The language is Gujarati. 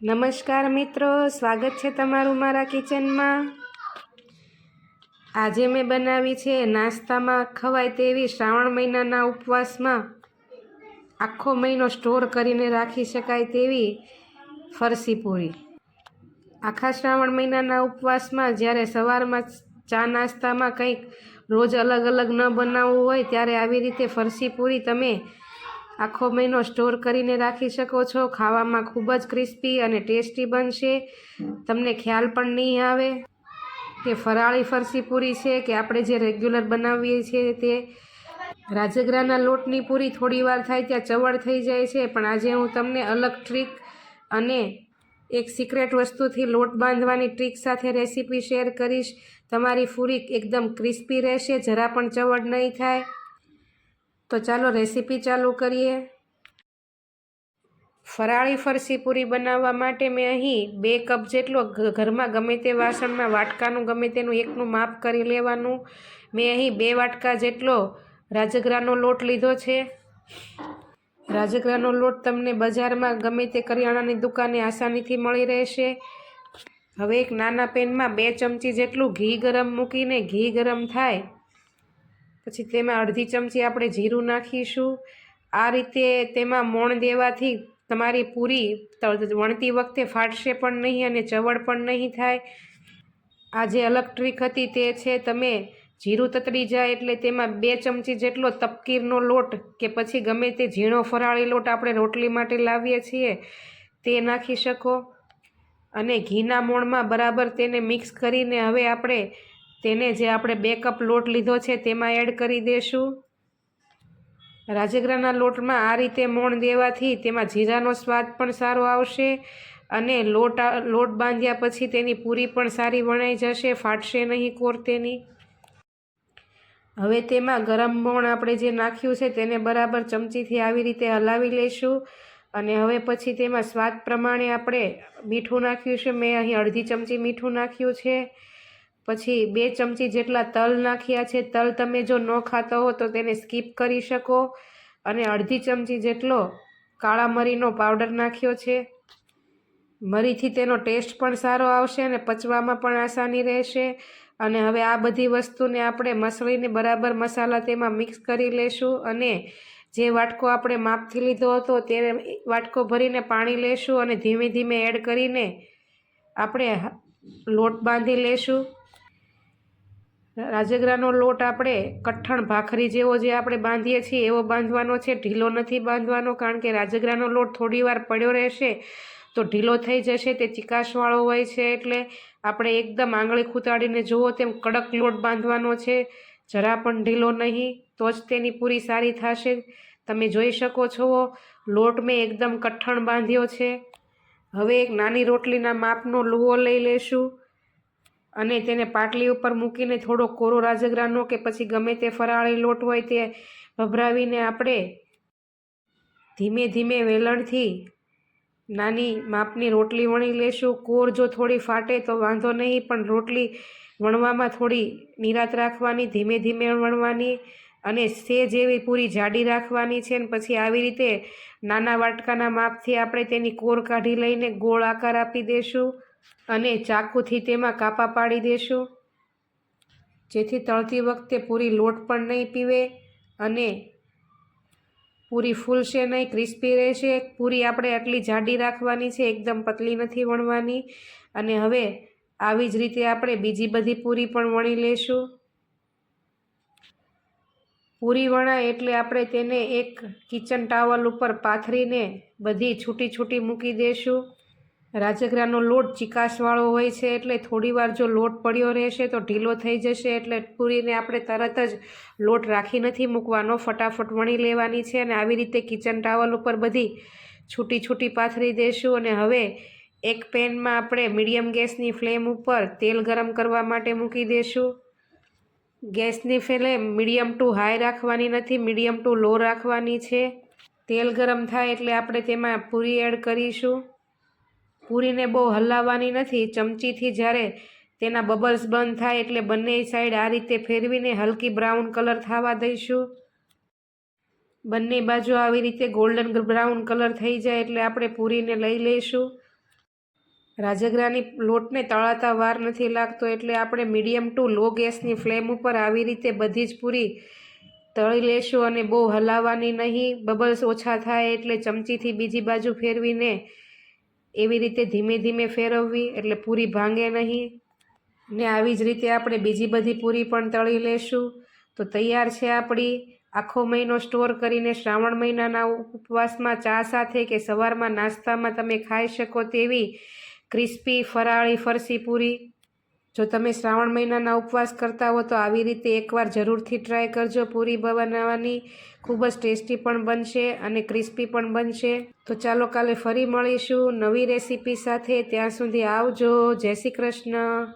નમસ્કાર મિત્રો, સ્વાગત છે તમારું મારા કિચનમાં. આજે મેં બનાવી છે નાસ્તામાં ખવાય તેવી શ્રાવણ મહિનાના ઉપવાસમાં. આખો મહિનો સ્ટોર કરીને રાખી શકાય તેવી ફરસી પૂરી. આખા શ્રાવણ મહિનાના ઉપવાસમાં જ્યારે સવારમાં ચા નાસ્તામાં કંઈક રોજ અલગ અલગ ન બનાવવું હોય, ત્યારે આવી રીતે ફરસી પૂરી તમે આખો મહિનો સ્ટોર કરીને રાખી શકો છો. ખાવામાં ખૂબ જ ક્રિસ્પી અને ટેસ્ટી બનશે. તમને ખ્યાલ પણ નહીં આવે કે ફરાળી ફરસી પૂરી છે કે આપણે જે રેગ્યુલર બનાવીએ છીએ તે. રાજગરાના લોટની પૂરી થોડી વાર થાય ત્યાં ચવડ થઈ જાય છે, પણ આજે હું તમને અલગ ટ્રીક અને એક સિક્રેટ વસ્તુથી લોટ બાંધવાની ટ્રીક સાથે રેસીપી શેર કરીશ. તમારી પૂરી એકદમ ક્રિસ્પી રહેશે, જરા પણ ચવડ નહીં થાય. તો ચાલો રેસીપી ચાલુ કરીએ. ફરાળી ફરસી પૂરી બનાવવા માટે મેં અહીં બે કપ જેટલો ઘરમાં ગમે તે વાસણમાં વાટકાનું, ગમે તેનું એકનું માપ કરી લેવાનું. મેં અહીં બે વાટકા જેટલો રાજગરાનો લોટ લીધો છે. રાજગરાનો લોટ તમને બજારમાં ગમે તે કરિયાણાની દુકાને આસાનીથી મળી રહેશે. હવે એક નાના પેનમાં બે ચમચી જેટલું ઘી ગરમ મૂકીને ઘી ગરમ થાય. પછી તેમાં અડધી ચમચી આપણે જીરું નાખીશું. આ રીતે તેમાં મોણ દેવાથી તમારી પૂરી વણતી વખતે ફાટશે પણ નહીં અને ચવડ પણ નહીં થાય. આ જે અલગ ટ્રીક હતી તે છે, તમે જીરું તતડી જાય એટલે તેમાં બે ચમચી જેટલો તપકીરનો લોટ કે પછી ગમે તે ઝીણો ફરાળી લોટ આપણે રોટલી માટે લાવીએ છીએ, તે નાખી શકો. અને ઘીના મોણમાં બરાબર તેને મિક્સ કરીને હવે આપણે તેને જે આપણે બે કપ લોટ લીધો છે તેમાં એડ કરી દેશું. રાજગરાના લોટમાં આ રીતે મોણ દેવાથી તેમાં જીરાનો સ્વાદ પણ સારો આવશે અને લોટ લોટ બાંધ્યા પછી તેની પૂરી પણ સારી વણાઈ જશે, ફાટશે નહીં કોર તેની હવે તેમાં ગરમ મોણ આપણે જે નાખ્યું છે તેને બરાબર ચમચીથી આવી રીતે હલાવી લઈશું અને હવે પછી તેમાં સ્વાદ પ્રમાણે આપણે મીઠું નાખ્યું છે. મેં અહીં અડધી ચમચી મીઠું નાખ્યું છે. પછી બે ચમચી જેટલા તલ નાખ્યા છે. તલ તમે જો ન ખાતા હો તો તેને સ્કીપ કરી શકો. અને અડધી ચમચી જેટલો કાળા મરીનો પાવડર નાખ્યો છે. મરીથી તેનો ટેસ્ટ પણ સારો આવશે અને પચવામાં પણ આસાની રહેશે. અને હવે આ બધી વસ્તુને આપણે મસળીને બરાબર મસાલા તેમાં મિક્સ કરી લેશું અને જે વાટકો આપણે માપથી લીધો હતો તે વાટકો ભરીને પાણી લેશું અને ધીમે ધીમે એડ કરીને આપણે લોટ બાંધી લેશું. રાજગરાનો લોટ આપણે કઠણ ભાખરી જેવો જે આપણે બાંધીએ છીએ, એવો બાંધવાનો છે. ઢીલો નથી બાંધવાનો કારણ કે રાજગરાનો લોટ થોડી વાર પડ્યો રહેશે તો ઢીલો થઈ જશે, તે ચિકાસવાળો હોય છે એટલે આપણે એકદમ આંગળી ખૂંતાડીને જુઓ તેમ કડક લોટ બાંધવાનો છે. જરા પણ ઢીલો નહીં, તો જ તેની પૂરી સારી થશે. તમે જોઈ શકો છો, લોટ મેં એકદમ કઠણ બાંધ્યો છે. હવે એક નાની રોટલીના માપનો લુવો લઈ લેશું અને તેને પાટલી ઉપર મૂકીને થોડો કોરો રાજગરાનો કે પછી ગમે તે ફરાળી લોટ હોય તે ભભરાવીને આપણે ધીમે ધીમે વેલણથી નાની માપની રોટલી વણી લેશું. કોર જો થોડી ફાટે તો વાંધો નહીં, પણ રોટલી વણવામાં થોડી નિરાત રાખવાની, ધીમે ધીમે વણવાની અને સેજ એવી પૂરી જાડી રાખવાની છે ને પછી આવી રીતે નાના વાટકાના માપથી આપણે તેની કોર કાઢી લઈને ગોળ આકાર આપી દેશું. અને ચાકુથી તેમાં કાપા પાડી દેશું. જેથી તળતી વખતે પૂરી લોટ પણ નહીં પીવે અને પૂરી ફૂલશે નહીં, ક્રિસ્પી રહેશે. પૂરી આપણે આટલી જાડી રાખવાની છે, એકદમ પતલી નથી વણવાની. અને હવે આવી જ રીતે આપણે બીજી બધી પૂરી પણ વણી લેશું. પૂરી વણાય એટલે આપણે તેને એક કિચન ટાવલ ઉપર પાથરીને બધી છૂટી છૂટી મૂકી દેશું. રાજગરાનો લોટ ચિકાસવાળો હોય છે એટલે થોડીવાર જો લોટ પડ્યો રહેશે તો ઢીલો થઈ જશે એટલે પૂરીને આપણે તરત જ લોટ રાખી નથી મૂકવાનો. ફટાફટ વણી લેવાની છે અને આવી રીતે કિચન ટાવલ ઉપર બધી છૂટી છૂટી પાથરી દેશું અને હવે એક પેનમાં આપણે મીડિયમ ગેસની ફ્લેમ ઉપર તેલ ગરમ કરવા માટે મૂકી દેશું. ગેસની ફ્લેમ મીડિયમ ટુ હાઈ રાખવાની નથી, મીડિયમ ટુ લો રાખવાની છે. તેલ ગરમ થાય એટલે આપણે તેમાં પૂરી એડ કરીશું. પૂરીને બહુ હલાવવાની નથી. ચમચીથી જ્યારે તેના બબલ્સ બંધ થાય એટલે બંને સાઈડ આ રીતે ફેરવીને હલકી બ્રાઉન કલર થવા દઈશું. બંને બાજુ આવી રીતે ગોલ્ડન બ્રાઉન કલર થઈ જાય એટલે આપણે પૂરીને લઈ લઈશું. રાજગરાની લોટને તળાતા વાર નથી લાગતો એટલે આપણે મીડિયમ ટુ લો ગેસની ફ્લેમ ઉપર આવી રીતે બધી જ પૂરી તળી લેશું અને બહુ હલાવવાની નહીં. બબલ્સ ઓછા થાય એટલે ચમચીથી બીજી બાજુ ફેરવીને એવી રીતે ધીમે ધીમે ફેરવવી, એટલે પૂરી ભાંગે નહીં. ને આવી જ રીતે આપણે બીજી બધી પૂરી પણ તળી લેશું. તો તૈયાર છે આપણી. આખો મહિનો સ્ટોર કરીને શ્રાવણ મહિનાના ઉપવાસમાં ચા સાથે કે સવારમાં નાસ્તામાં તમે ખાઈ શકો તેવી ક્રિસ્પી, ફરાળી, ફરસી પૂરી. જો તમે શ્રાવણ મહિનાના ઉપવાસ કરતા હો તો આવી રીતે એકવાર જરૂરથી ટ્રાય કરજો. પૂરી બનાવવાની ખૂબ જ ટેસ્ટી પણ બનશે અને ક્રિસ્પી પણ બનશે. તો ચાલો કાલે ફરી મળીશું નવી રેસીપી સાથે. ત્યાં સુધી આવજો. જય શ્રી કૃષ્ણ.